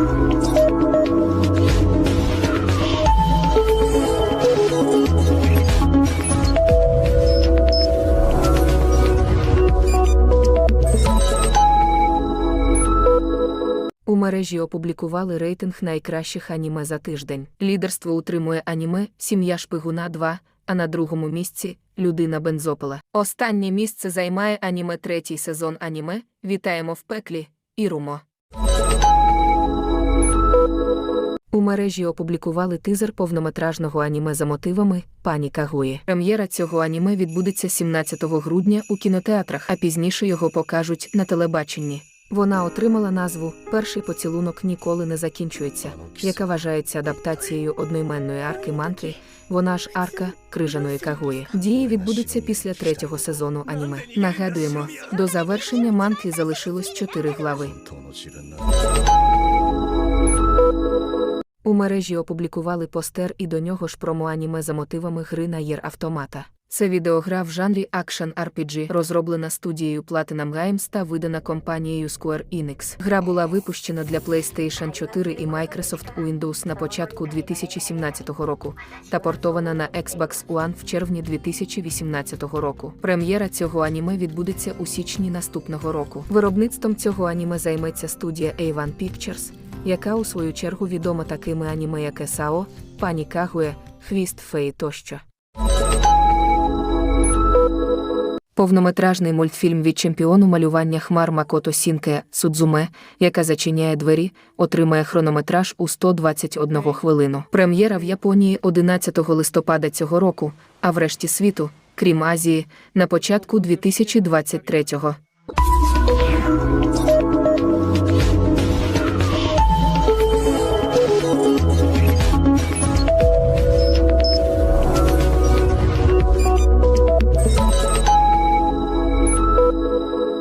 У мережі опублікували рейтинг найкращих аніме за тиждень. Лідерство утримує аніме Сім'я шпигуна 2, а на другому місці Людина бензопила. Останнє місце займає аніме третій сезон аніме. Вітаємо в пеклі. Ірумо. У мережі опублікували тизер повнометражного аніме за мотивами Пані Кагуї. Прем'єра цього аніме відбудеться 17 грудня у кінотеатрах, а пізніше його покажуть на телебаченні. Вона отримала назву Перший поцілунок ніколи не закінчується, яка вважається адаптацією одноіменної арки мантри. Вона ж арка крижаної кагуї. Дії відбудуться після третього сезону аніме. Нагадуємо, до завершення мантрі залишилось чотири глави. У мережі опублікували постер і до нього ж промо-аніме за мотивами гри на Єр автомата. Це відеогра в жанрі Action RPG, розроблена студією Platinum Games та видана компанією Square Enix. Гра була випущена для PlayStation 4 і Microsoft Windows на початку 2017 року та портована на Xbox One в червні 2018 року. Прем'єра цього аніме відбудеться у січні наступного року. Виробництвом цього аніме займеться студія A1 Pictures, яка у свою чергу відома такими аніме, як САО, Пані Кагує, Хвіст Фей тощо. Повнометражний мультфільм від чемпіону малювання хмар Макото Сінке Судзуме, яка зачиняє двері, отримає хронометраж у 121 хвилину. Прем'єра в Японії 11 листопада цього року, а в решті світу, крім Азії, на початку 2023-го.